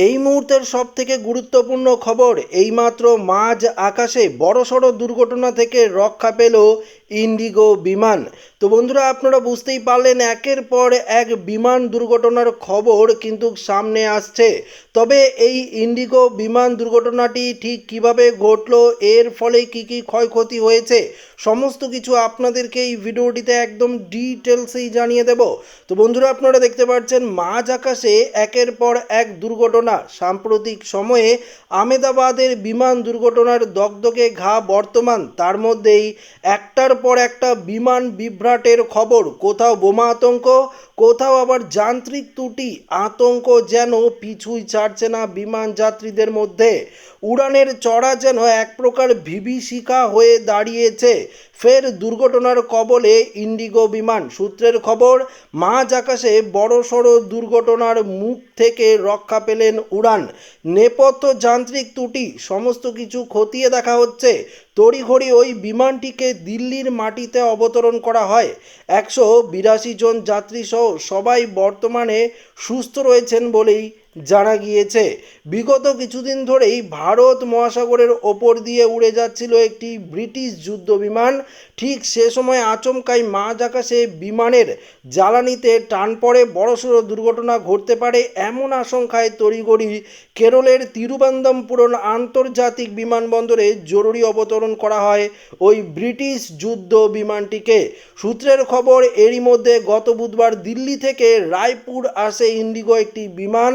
এই মুহূর্তের সব থেকে গুরুত্বপূর্ণ খবর এইমাত্র মাঝ আকাশে বড়সড় দুর্ঘটনা থেকে রক্ষা পেল ইন্ডিগো বিমান। তো বন্ধুরা, আপনারা বুঝতেই পারলেন একের পর এক বিমান দুর্ঘটনার খবর কিন্তু সামনে আসছে। তবে এই ইন্ডিগো বিমান দুর্ঘটনাটি ঠিক কীভাবে ঘটলো, এর ফলে কি কি ক্ষয়ক্ষতি হয়েছে, সমস্ত কিছু আপনাদেরকে এই ভিডিওটিতে একদম ডিটেলসেই জানিয়ে দেব। তো বন্ধুরা, আপনারা দেখতে পাচ্ছেন মাঝ আকাশে একের পর এক দুর্ঘটনা। সাম্প্রতিক সময়ে আমেদাবাদের বিমান দুর্ঘটনার দগদগে ঘা বর্তমান। তার মধ্যেই একটার পর একটা বিমান বিভ্রাটের খবর। কোথাও বোমা আতঙ্ক, কোথাও আবার যান্ত্রিক ত্রুটি, আতঙ্ক যেন পিছুই ছাড়ছে না বিমান যাত্রীদের মধ্যে। উড়ানের চড়া যেন এক প্রকার বিভীষিকা হয়ে দাঁড়িয়েছে। ফের দুর্ঘটনার কবলে ইন্ডিগো বিমান। সূত্রের খবর, মাঝ আকাশে বড়সড় দুর্ঘটনার মুখ থেকে রক্ষা পেলেন উড়ান। নেপথ্য যান্ত্রিক ত্রুটি, সমস্ত কিছু খতিয়ে দেখা হচ্ছে। তড়িঘড়ি ওই বিমানটিকে দিল্লির মাটিতে অবতরণ করা হয়। একশো বিরাশি জন যাত্রী সহ সবাই বর্তমানে সুস্থ রয়েছেন বলেই জানা গিয়েছে, বিগত কিছুদিন ধরেই ভারত মহাসাগরের ওপর দিয়ে উড়ে যাচ্ছিল একটি ব্রিটিশ যুদ্ধ বিমান। ঠিক সে সময় আচমকাই মাঝ আকাশে বিমানের জ্বালানিতে টান পড়ে, বড়সড় দুর্ঘটনা ঘটতে পারে এমন আশঙ্কায় তড়িগড়ি কেরলের তিরুবনন্তপুরম আন্তর্জাতিক বিমানবন্দরে জরুরি অবতরণ করা হয় ওই ব্রিটিশ যুদ্ধ বিমানটিকে। সূত্রের খবর, এরই মধ্যে গত বুধবার দিল্লি থেকে রায়পুর আসে ইন্ডিগো একটি বিমান।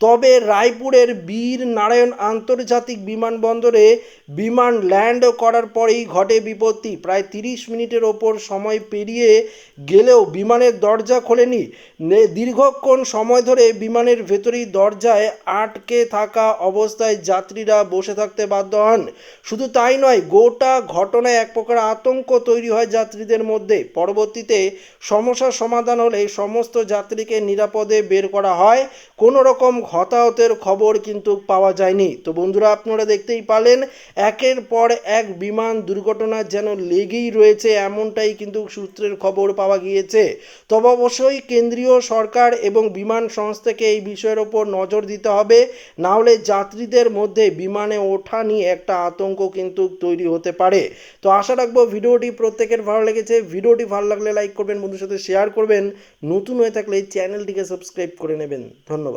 তবে রায়পুরের বীর নারায়ণ আন্তর্জাতিক বিমানবন্দরে বিমান ল্যান্ড করার পরেই ঘটে বিপত্তি। প্রায় তিরিশ মিনিটের ওপর সময় পেরিয়ে গেলেও বিমানের দরজা খোলেনি। দীর্ঘক্ষণ সময় ধরে বিমানের ভেতরেই দরজায় আটকে থাকা অবস্থায় যাত্রীরা বসে থাকতে বাধ্য হন। শুধু তাই নয়, গোটা ঘটনায় এক প্রকার আতঙ্ক তৈরি হয় যাত্রীদের মধ্যে। পরবর্তীতে সমস্যার সমাধান হলে সমস্ত যাত্রীকে নিরাপদে বের করা হয়। কোনো রকম হতাহতের খবর কিন্তু পাওয়া যায়নি। তো বন্ধুরা, আপনারা দেখতেই পালেন একের পর এক বিমান দুর্ঘটনা যেন লেগেই রয়েছে, এমনটাই কিন্তু সূত্রের খবর পাওয়া গিয়েছে। তবে অবশ্যই কেন্দ্রীয় সরকার এবং বিমান সংস্থাকে এই বিষয়ের ওপর নজর দিতে হবে। না হলে যাত্রীদের মধ্যে বিমানে ওঠা নিয়ে একটা আতঙ্ক কিন্তু তৈরি হতে পারে। তো আশা রাখব ভিডিওটি প্রত্যেকের ভালো লেগেছে। ভিডিওটি ভালো লাগলে লাইক করবেন, বন্ধুর সাথে শেয়ার করবেন। নতুন হয়ে থাকলে চ্যানেলটিকে সাবস্ক্রাইব করে নেবেন। ধন্যবাদ।